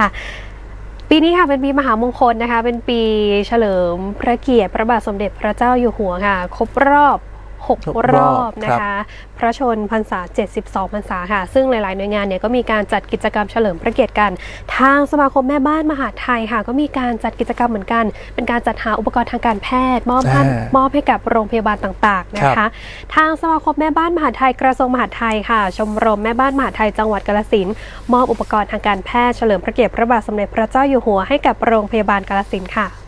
ค่ะปีนี้ค่ะเป็นปีมหามงคลนะคะ เป็นปีเฉลิมพระเกียรติพระบาทสมเด็จพระเจ้าอยู่หัวค่ะ ครบรอบครบ 6รรออบบนะครัคะบพระชนพรรษา 72 พรรษาค่ะ ซึ่งหลาย ๆ หน่วยงานเนี่ยก็มีการจัดกิจกรรมเฉลิมพระเกียรติกัน ทางสมาคมแม่บ้านมหาดไทยค่ะ ก็มีการจัดกิจกรรมเหมือนกัน เป็นการจัดหาอุปกรณ์ทางการแพทย์ มอบให้อ่ามอบให้กับโรงพยาบาลต่าง ๆ นะครัคะบทางสมาคมแม่บ้านมหาดไทยกระทรวงมหาดไทยค่ะ ชมรมแม่บ้านมหาดไทยจังหวัดกาฬสินธุ์มอบอุปกรณ์ทางการแพทย์เฉลิมพระเกียรติพระบาทสมเด็จพระเจ้าอยู่หัวให้กับโรงพยาบาลกาฬสินธุ์ค่ะ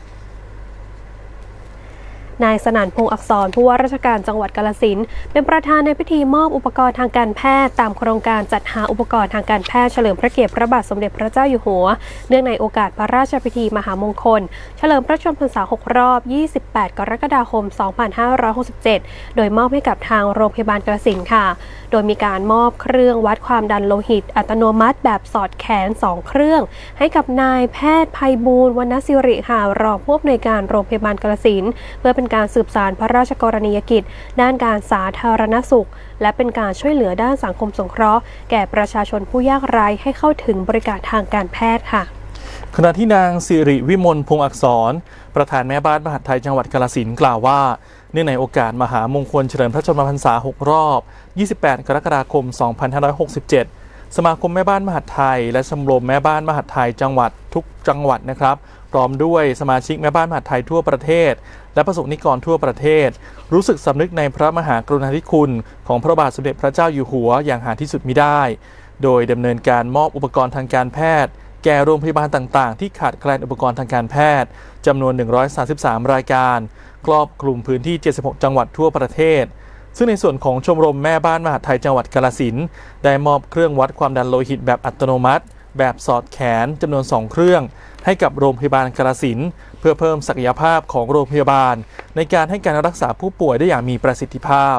นายสนั่นพงษ์อักษรผู้ว่าราชการจังหวัดกาฬสินเป็นประธานในพิธีมอบอุปกรณ์ทางการแพทย์ตามโครงการจัดหาอุปกรณ์ทางการแพทย์เฉลิมพระเกียรติพระบาทสมเด็จพระเจ้าอยู่หัว เนื่องในโอกาสพระราชพิธีมหามงคล เฉลิมพระชนมพรรษา 6 รอบ 28 กรกฎาคม 2567 โดยมอบให้กับทางโรงพยาบาลกาฬสินค่ะ โดยมีการมอบเครื่องวัดความดันโลหิต อัตโนมัติแบบสอดแขน 2 เครื่อง ให้กับนายแพทย์ภัยบูลวรรณศิริค่ะรองผู้อำนวยการโรงพยาบาลกาฬสินเพื่อเป็นการสืบสานพระราชกรณียกิจ ด้านการสาธารณสุข และเป็นการช่วยเหลือด้านสังคมสงเคราะห์ แก่ประชาชนผู้ยากไร้ให้เข้าถึงบริการทางการแพทย์ค่ะขณะที่นางสิริวิมลพงษ์อักษร ประธานแม่บ้านมหาดไทยจังหวัดกาฬสินกล่าวว่า เนื่องในโอกาสมหามงคลเฉลิมพระชนมพรรษา 6 รอบ 28 กรกฎาคม 2567 สมาคมแม่บ้านมหาดไทย และชมรมแม่บ้านมหาดไทยจังหวัดทุกจังหวัดนะครับ พร้อมด้วยสมาชิกแม่บ้านมหาดไทยทั่วประเทศ และประสบนิกรทั่วประเทศ รู้สึกสำนึกในพระมหากรุณาธิคุณ ของพระบาทสมเด็จพระเจ้าอยู่หัวอย่างหาที่สุดมิได้ โดยดำเนินการมอบอุปกรณ์ทางการแพทย์ แก่โรงพยาบาลต่างๆ ที่ขาดแคลนอุปกรณ์ทางการแพทย์จำนวน 133 รายการ ครอบคลุมพื้นที่ 76 จังหวัดทั่วประเทศ ซึ่งในส่วนของชมรมแม่บ้านมหาดไทยจังหวัดกาลสินได้มอบเครื่องวัดความดันโลหิตแบบอัตโนมัติ แบบสอดแขนจำนวน 2 เครื่อง ให้กับโรงพยาบาลกาลสินเพื่อเพิ่มศักยภาพของโรงพยาบาล ในการให้การรักษาผู้ป่วยได้อย่างมีประสิทธิภาพ